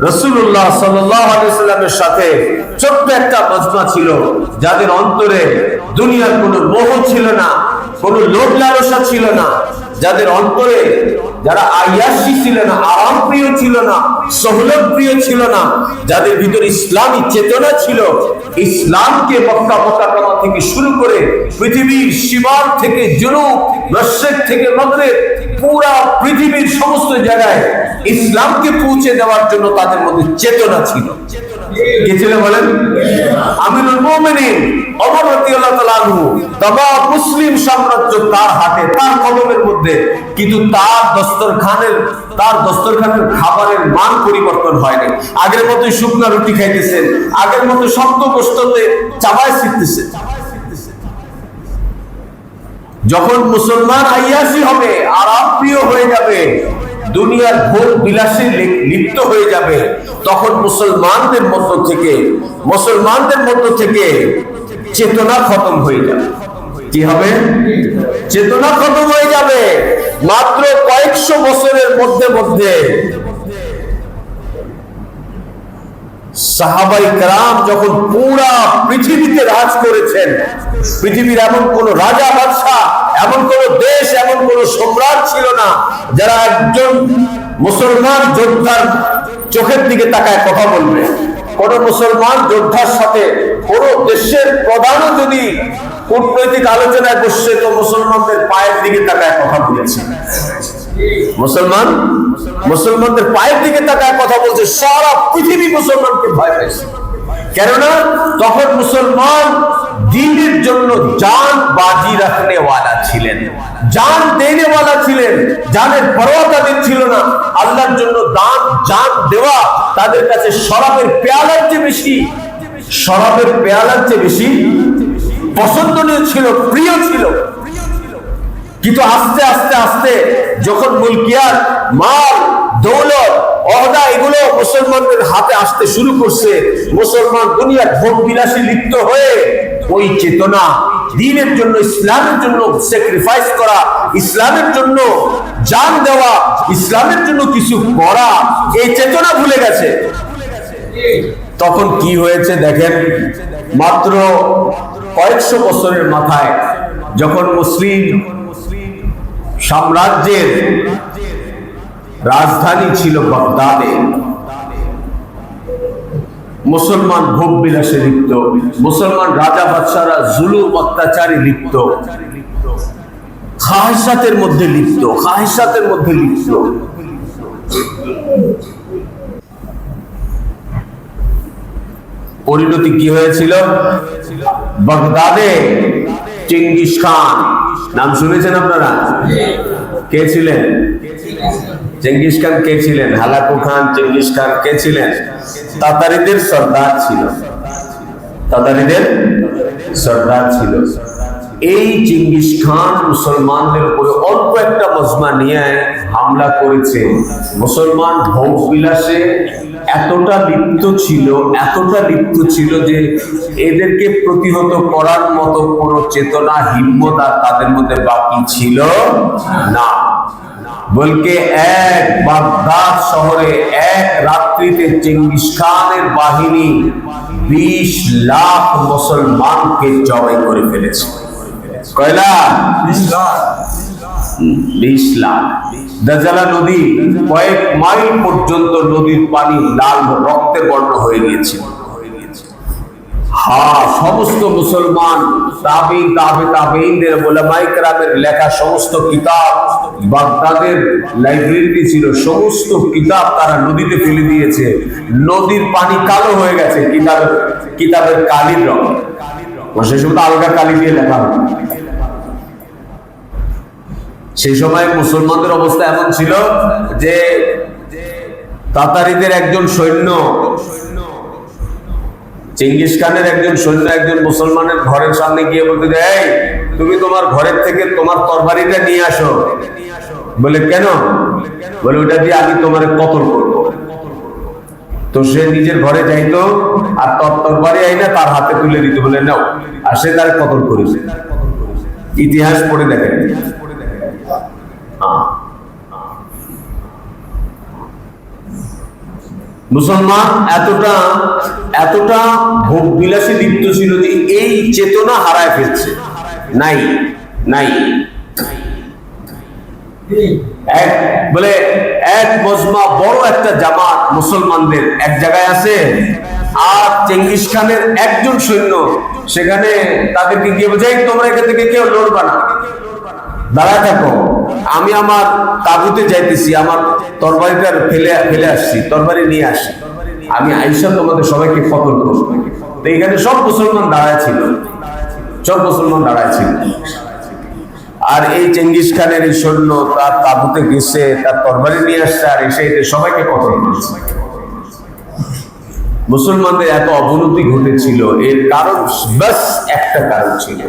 রসুল্লাহ সাল্লামের সাথে ছোট্ট একটা মজমা ছিল, যাদের অন্তরে দুনিয়ার কোনো মোহ ছিল না, কোনো লোভ লালসা ছিল না, যাদের অন্তরে যারা আয়াসী ছিল না, আরাম প্রিয় ছিল না সহলভ প্রিয় ছিল না, যাদের ভিতরে ইসলামী চেতনা ছিল, ইসলামকে মক্কা মোকাররমা থেকে শুরু করে পৃথিবীর সীমার থেকে জুনুব রশেদ থেকে মগরেব, পুরা পৃথিবীর সমস্ত জায়গায় ইসলামকে পৌঁছে দেওয়ার জন্য তাদের মধ্যে চেতনা ছিল। বলেন? মুমিনিন রাদিয়াল্লাহু তাআলা মুসলিম সাম্রাজ্য তার হাতে, তার মধ্যে, কিন্তু তার দস্তরখানের তার দস্তরখানের খাবারের মান পরিবর্তন হয়নি আগের মতোই শুকনা রুটি খাইতেছেন, আগের মতো শক্ত গোস্ততে চাবায় শিখতেছে যখন মুসলমান আইয়াসি হবে, আরাম প্রিয় হয়ে যাবে দুনিয়ার ভোগ বিলাসে লিপ্ত হয়ে যাবে। তখন মুসলমানদের মধ্য থেকে, মুসলমানদের মধ্য থেকে চেতনা খতম হয়ে যাবে। কি হবে? চেতনা খতম হয়ে যাবে। মাত্র কয়েকশো বছরের মধ্যে মধ্যে সাহাবাই কারাম যখন পুরা পৃথিবীতে রাজ করেছেন, পৃথিবীর এমন কোন রাজা, বাদশাহ, এমন কোন দেশ, এমন কোন সম্রাট ছিল না, যারা একজন মুসলমান যোদ্ধার চোখের দিকে তাকায় কথা বলবে। কোন মুসলমান যোদ্ধার সাথে কোন দেশের প্রধানও যদি কূটনৈতিক আলোচনায় বসছে তো মুসলমানদের পায়ের দিকে তাকায় কথা বলেছে। মুসলমান? মুসলমানদের পায়ের দিকে তাকায় কথা বলছে, সারা পৃথিবী মুসলমানকে ভয় পেয়েছে কেননা, তখন মুসলমান দিনের জন্য জান বাজি রাখনে ওয়ালা ছিলেন। জান দেনে ওয়ালা ছিলেন, জানের পরোয়া তাদের ছিল না। আল্লাহর জন্য দান, জান দেওয়া তাদের কাছে শরাবের পেয়ালার চেয়ে বেশি। শরাবের পেয়ালার চেয়ে বেশি পছন্দনীয় ছিল, প্রিয় ছিল। কিন্তু আস্তে আস্তে আস্তে যখন মুলকিয়াত মাল, দৌলত, অহদা এগুলো মুসলমানদের হাতে আসতে শুরু করছে, মুসলমান দুনিয়া ভোগ বিলাসী লিপ্ত হয়ে ওই চেতনা দিনের জন্য, ইসলামের জন্য স্যাক্রিফাইস করা, ইসলামের জন্য জান দেওয়া, ইসলামের জন্য কিছু করা, এই চেতনা ভুলে গেছে। তখন কি হয়েছে দেখেন? মাত্র কয়েকশো বছরের মাথায় যখন মুসলিম সাম্রাজ্যের রাজধানী ছিল বাগদাদে। মুসলমান ভোগ বিলাসে লিপ্ত। মুসলমান রাজা বাদশারা জুলুম অত্যাচারে লিপ্ত। খাহেসাতের মধ্যে লিপ্ত খাহেসাতের মধ্যে লিপ্ত। পরিণতি কি হয়েছিল? বাগদাদে, চেঙ্গিস খান। নাম শুনেছেন আপনারা? কে ছিলেন? চেঙ্গিস খান কে ছিলেন? হালাকু খান চেঙ্গিস খান কে ছিলেন? তাতারিদের সর্দার ছিল। তাতারিদের সর্দার ছিল। এই চিঙ্গিস খান মুসলমানদের উপরে অল্প একটা মজমা নিয়ে হামলা করেছে। মুসলমান ভোগ বিলাসে এতটা লিপ্ত ছিল, এতটা লিপ্ত ছিল যে এদেরকে প্রতিহত করার মতো কোনো চেতনা, হিম্মত আর তাদের মধ্যে বাকি ছিল না। বলকে এক বাগদাদ শহরে, এক রাত্রিতে চেঙ্গিস খানের বাহিনী বিশ লাখ মুসলমানকে জবাই করে ফেলেছে। কয়লা? বিশ লাখ। দাজালা নদী কয়েক মাইল পর্যন্ত নদীর পানি লাল রক্তের বর্ণ হয়ে গিয়েছিল। হ্যাঁ সমস্ত মুসলমান তাবি তাবে তাবেইনদের ওলামাই কেরামের লেখা সমস্ত কিতাব বাগদাদের লাইব্রেরিতে ছিল। সমস্ত কিতাব তারা নদীতে ফেলে দিয়েছে। নদীর পানি কালো হয়ে গেছে কিতাবের কিতাবের কালির রং। সেই সময় আলগা কালি দিয়ে লেখা সেই সময় মুসলমানদের অবস্থা এমন ছিল যে তাতারিদের একজন সৈন্য, চেঙ্গিস খানের একজন সৈন্য একজন মুসলমানের ঘরের সামনে গিয়ে বলতে এই, তুমি তোমার ঘরের থেকে তোমার তরবারিটা নিয়ে আসো। বলে, কেন? বলে, ওটা দিয়ে আমি তোমার কতল করব। তো সে নিজের ঘরে যাইতো, আর তর তরবারি আইনা তার হাতে তুলে দিত। বলে, নাও। আর সে তার কতল করেছে। ইতিহাস পড়ে দেখেন হ্যাঁ। মুসলমান, এতটা এতটা ভোগ বিলাসী লিপ্ত ছিল যে এই চেতনা হারায় ফেলছে। নাই নাই। এক, বলে এক মজমা বড় একটা জামাত মুসলমানদের এক জায়গায় আছে, আর চেঙ্গিস খানের একজন সৈন্য সেখানে তাদেরকে গিয়ে বোঝাই তোমরা এখান থেকে কেউ লড়বা না। দাঁড়ায় থাকো। আমি আমার তাবুতে যাইতেছি, আমার তরবারিটা ফেলে ফেলে আসছি, তরবারি নিয়ে আসি আমি আইসা তোমাদের সবাইকে ফতর করব তো এখানে সব মুসলমান দাঁড়ায় ছিল। সব মুসলমান দাঁড়ায় ছিল। আর এই চেঙ্গিস খানের এই সৈন্য তার তাবুতে গেছে, তার তরবারি নিয়ে আসছে, আর এসে এদের সবাইকে কথা বলছে মুসলমানদের এত অবনতি ঘটেছিল, এর কারণ বাস একটা কারণ ছিল।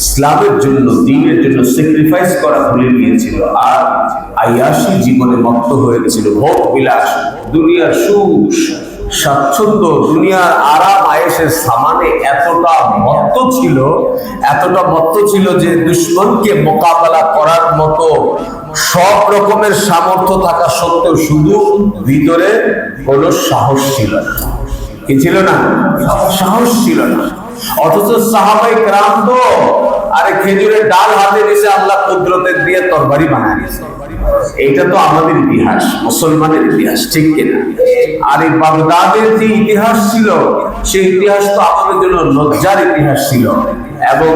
ইসলামের জন্য, দিনের জন্য স্যাক্রিফাইস করা ভুলে গিয়েছিল। আর আয়াসী জীবনে মত্ত হয়ে গেছিল। ভোগ বিলাস, দুনিয়ার সুখ, স্বাচ্ছন্দ্য, দুনিয়ার আরাম, আয়েসের সামানে এতটা মত্ত ছিল, এতটা মত্ত ছিল যে দুশ্মনকে মোকাবেলা করার মতো সব রকমের সামর্থ্য থাকা সত্ত্বেও শুধু ভিতরে কোনো সাহস ছিল কি ছিল না? সাহস ছিল না। অথচ সাহাবাই গ্রাম তো আরে খেজুরের ডাল হাতে নিছে আল্লাহ কুদরতের দিয়ে তরবারি বানায় দিয়েছে এইটা তো আমাদের ইতিহাস, মুসলমানের ইতিহাস, ঠিক কিনা আর এই বাগদাদের যে ইতিহাস ছিল, সেই ইতিহাস তো আমাদের জন্য লজ্জার ইতিহাস ছিল। এবং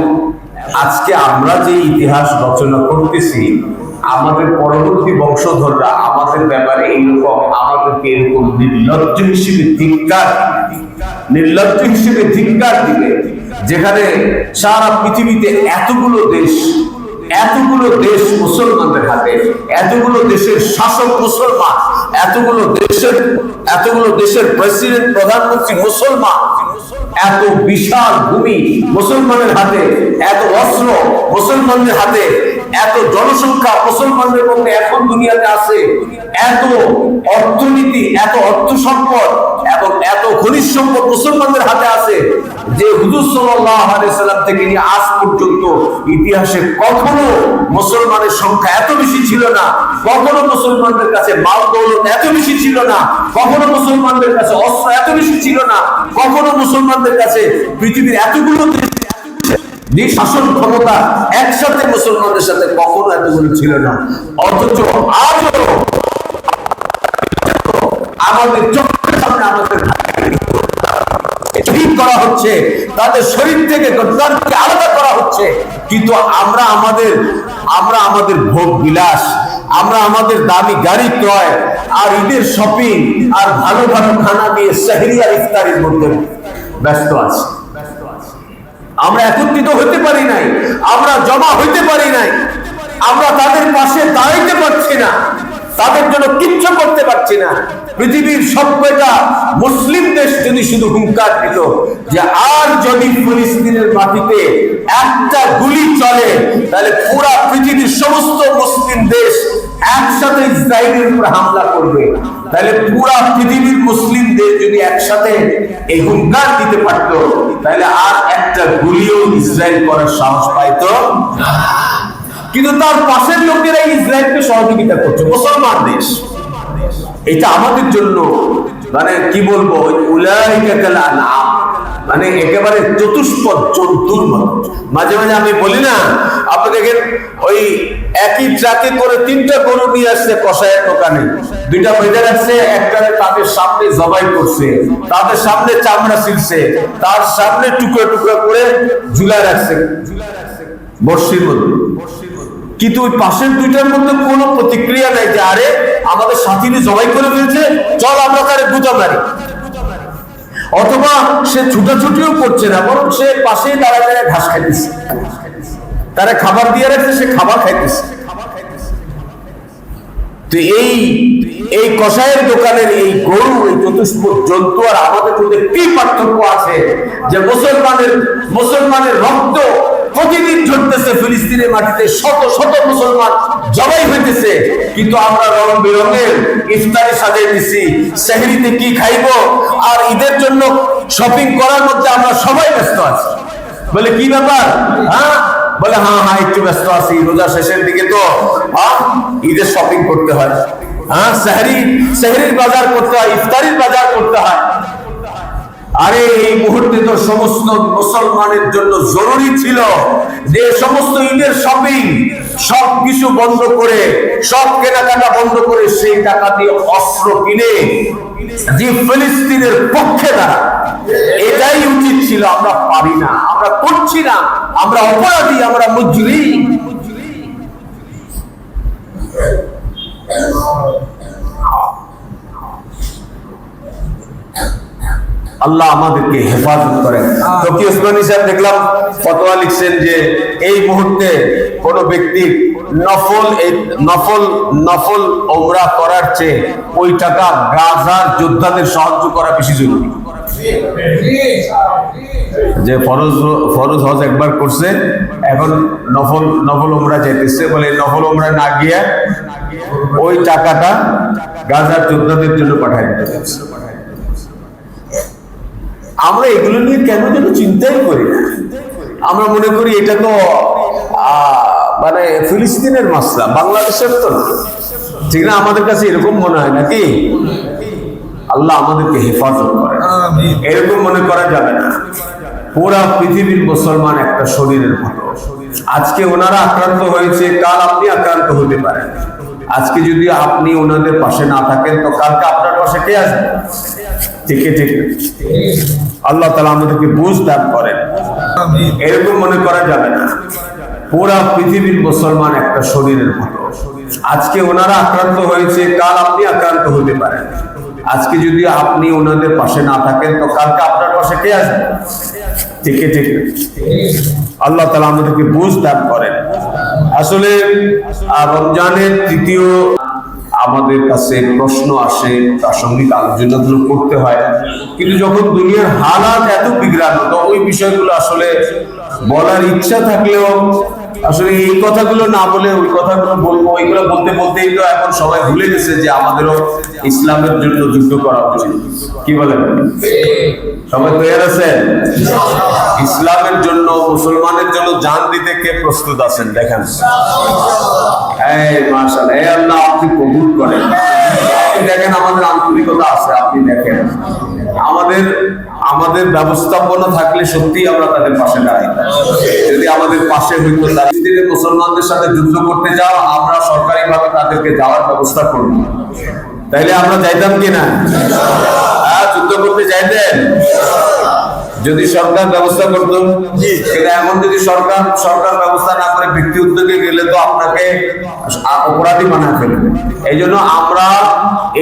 আজকে আমরা যে ইতিহাস রচনা করতেছি, আমাদের পরবর্তী বংশধররা আমাদের ব্যাপারে এইরকম, আমাদেরকে এরকম নির্লজ্জ হিসেবে ধিক্কার নির্লজ্জ হিসেবে ধিক্কার দিবে, যেখানে সারা পৃথিবীতে এতগুলো দেশ এতগুলো দেশ মুসলমানদের হাতে, এতগুলো দেশের শাসক মুসলমান, এতগুলো দেশের এতগুলো দেশের প্রেসিডেন্ট প্রধানমন্ত্রী মুসলমান, এত বিশাল ভূমি মুসলমানের হাতে, এত অস্ত্র মুসলমানদের হাতে এত জনসংখ্যা মুসলমানদের মধ্যে এখন দুনিয়াতে আছে, এত অর্থনীতি, এত অর্থ সম্পদ এবং এত খনিজ সম্পদ মুসলমানদের হাতে আছে, যে হুজুর সাল্লাম থেকে নিয়ে আজ পর্যন্ত ইতিহাসে কখনো মুসলমানের সংখ্যা এত বেশি ছিল না, কখনো মুসলমানদের কাছে মাল দৌলত এত বেশি ছিল না, কখনো মুসলমানদের কাছে অস্ত্র এত বেশি ছিল না, কখনো মুসলমানদের কাছে পৃথিবীর এতগুলো দেশ যে শাসন ক্ষমতা একসাথে মুসলমানদের সাথে কখনো এতগুলো ছিল না। অথচ আজও আমাদের চোখের সামনে আমাদের করা হচ্ছে, তাদের শরীর থেকে গদ্দারকে আলাদা করা হচ্ছে। কিন্তু আমরা আমাদের আমরা আমাদের ভোগ বিলাস, আমরা আমাদের দামি গাড়ি ক্রয়, আর ঈদের শপিং আর ভালো ভালো খানা দিয়ে সেহরি ইফতারির মধ্যে ব্যস্ত আছি। আমরা একত্রিত হতে পারি নাই, আমরা জমা হইতে পারি নাই, আমরা তাদের পাশে দাঁড়াইতে পারছি না, তাদের জন্য কিচ্ছু করতে পারছি না। পৃথিবীর সভ্যতা মুসলিম দেশ যদি শুধু হুঙ্কার দিত যে আর যদি ফিলিস্তিনের মাটিতে একটা গুলি চলে, তাহলে পুরা পৃথিবীর সমস্ত মুসলিম দেশ একসাথে ইসরায়েলের উপর হামলা করবে তাহলে পুরা পৃথিবীর মুসলিম দেশ যদি একসাথে এই হুঙ্কার দিতে পারত, তাহলে আর একটা গুলিও ইসরায়েল করার সাহস পাইতো। কিন্তু তার পাশের লোকেরা ইসরায়েলকে সহযোগিতা করছে মুসলমান দেশ এটা আমাদের জন্য মানে কি বলব উলাইকা কাল আনআম। মানে একেবারে চতুষ্পদ মতো মাঝে মাঝে আমি বলি না, আপনি দেখেন, ওই একই ট্রাকে করে তিনটা গরু নিয়ে আসছে কষায়ের দোকানে। দুইটা বেঁধে রাখছে, একটা তাদের সামনে জবাই করছে। তাদের সামনে চামড়া ছিলছে তার সামনে টুকরো টুকরো করে ঝুলা রাখছে। বর্ষির মধ্যে। কিন্তু ওই পাশের দুইটার মধ্যে কোনো প্রতিক্রিয়া নাই যে, আরে, আমাদের সাথীকে জবাই করে ফেলছে, চল আমরা তারে মারি অথবা সে ছুটাছুটিও করছে না, বরং সে পাশেই দাঁড়ায় দাঁড়ায় ঘাস খাইতেছে। তারা খাবার দিয়ে রাখছে, সে খাবার খাইতেছে। তো এই এই কষায়ের দোকানের এই গরু, এই চতুষ্প জন্তু আর আমাদের মধ্যে কি পার্থক্য আছে যে মুসলমানের মুসলমানের রক্ত প্রতিদিন ঝরতেছে ফিলিস্তিনের মাটিতে শত শত মুসলমান জবাই হইতেছে। কিন্তু আমরা রং বেরঙের ইফতারি সাজাই দিছি সেহরিতে কি খাইবো? আর ঈদের জন্য শপিং করার মধ্যে আমরা সবাই ব্যস্ত আছি। বলে, কি ব্যাপার? হ্যাঁ? বলে হ্যাঁ হ্যাঁ একটু ব্যস্ত আছি। রোজা শেষের দিকে তো হ্যাঁ ঈদের শপিং করতে হয়। হ্যাঁ সেহরি, সেহরির বাজার করতে হয়, ইফতারির বাজার সমস্ত মুসলমানের জন্য জরুরি ছিল যে সমস্ত ঈদের শপিং সব কিছু বন্ধ করে, সব কেনাকাটা বন্ধ করে সেই টাকা দিয়ে অস্ত্র কিনে যে ফিলিস্তিনের পক্ষে এটাই উচিত ছিল, আমরা পারি না, আমরা করছি না, আমরা অপরাধী, আমরা মুজরি আল্লাহ আমাদেরকে হেফাজত করেন। তকি ওসমানী সাহেব দেখলাম ফতোয়া লিখছেন যে এই মুহূর্তে কোন ব্যক্তির নফল এই নফল নফল ওমরা করার চেয়ে ওই টাকা গাজার যোদ্ধাদের সাহায্য করা বেশি জরুরি। যে ফরজ ফরজ হজ একবার করছে এখন নফল নফল ওমরা যাইতেছে বলে নফল ওমরা না গিয়ে ওই টাকাটা গাজার যোদ্ধাদের জন্য পাঠাই দিতে। আমরা এগুলো নিয়ে কেন যেন চিন্তাই করি না? আমরা মনে করি এটা তো মানে ফিলিস্তিনের মাসলা বাংলাদেশের তো না। ঠিক না? আমাদের কাছে এরকম মনে হয় নাকি? আল্লাহ আমাদেরকে হেফাজত করে। এরকম মনে করা যাবে না। পুরা পৃথিবীর মুসলমান একটা শরীরের মতো। আজকে ওনারা আক্রান্ত হয়েছে কাল আপনি আক্রান্ত হতে পারেন। আজকে যদি আপনি ওনাদের পাশে না থাকেন তো কালকে আপনার পাশে কে আসবে? ঠিক ঠিক আল্লাহ তালা আমাদেরকে বুঝ দান করেন। এরকম মনে করা যাবে না। পুরা পৃথিবীর মুসলমান একটা শরীরের মতো। আজকে ওনারা আক্রান্ত হয়েছে, কাল আপনি আক্রান্ত হতে পারেন। আজকে যদি আপনি ওনাদের পাশে না থাকেন, তো কালকে আপনার পাশে কে আসবে? ঠিক ঠিক আল্লাহ তালা আমাদেরকে বুঝ দান করেন। আসলে রমজানের তৃতীয় আমাদের কাছে প্রশ্ন আসে প্রাসঙ্গিক আলোচনাগুলো করতে হয়। কিন্তু যখন দুনিয়ার হালাত এত বিগ্রান্ত ওই বিষয়গুলো আসলে বলার ইচ্ছা থাকলেও আসলে এই কথাগুলো না বলে, ওই কথাগুলো বলব, ওইগুলো বলতে বলতেই তো এখন সবাই ভুলে গেছে যে আমাদেরও ইসলামের জন্য যুদ্ধ করা উচিত। কি বলেন? সবাই তৈরি আছেন? ইসলামের জন্য, মুসলমানের জন্য জান দিতে কে প্রস্তুত আছেন দেখেন। আল্লাহ আপনি কবুল করেন। দেখেন আমাদের আন্তরিকতা আছে, আপনি দেখেন। আমাদের আমাদের ব্যবস্থাপনা থাকলে সত্যি আমরা তাদের পাশে দাঁড়াই। যদি আমাদের পাশে হইতো মুসলমানদের সাথে যুদ্ধ করতে যাও, আমরা সরকারি ভাবে তাদেরকে যাওয়ার ব্যবস্থা করব। তাইলে আমরা যাইতাম কিনা হ্যাঁ যুদ্ধ করতে যাইতেন? যদি সরকার ব্যবস্থা করত কিন্তু এখন যদি সরকার সরকার ব্যবস্থা না করে ব্যক্তি উদ্যোগে গেলে তো আপনাকে অপরাধী বানা ফেলবে। এই জন্য আমরা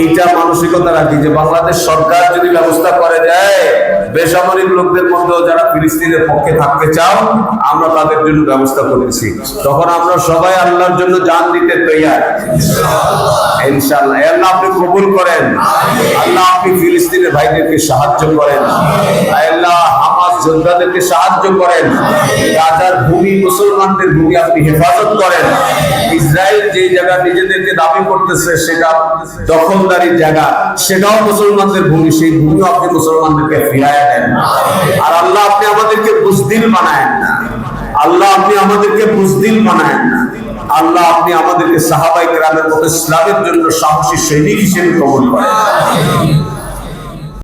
এইটা মানসিকতা রাখি যে বাংলাদেশ সরকার যদি ব্যবস্থা করে দেয় বেসামরিক লোকদের মধ্যেও যারা ফিলিস্তিনের পক্ষে থাকতে চাও আমরা তাদের জন্য ব্যবস্থা করেছি। তখন আমরা সবাই আল্লাহর জন্য জান দিতে তৈয়ার। ইনশাআল্লাহ। এ আল্লাহ আপনি কবুল করেন। আল্লাহ আপনি ফিলিস্তিনের ভাইদেরকে সাহায্য করেন। আল্লাহ হামাস যোদ্ধাদেরকে সাহায্য করেন। ভূমি মুসলমানদের ভূমি আপনি হেফাজত করেন। ইসরায়েল যে জায়গা নিজেদেরকে দাবি করতেছে, সেটা দখলদারির জায়গা। সেটাও মুসলমানদের ভূমি, সেই আপনি মুসলমানদেরকে দেন। আর আল্লাহ আপনি আমাদেরকে বুজদিল বানায়েন না। আল্লাহ আপনি আমাদেরকে বুজদিল বানায়েন না। আল্লাহ আপনি আমাদেরকে সাহাবাই গ্রামের মতো ইসলামের জন্য সাহসী সৈনিক হিসেবে কবল করেন।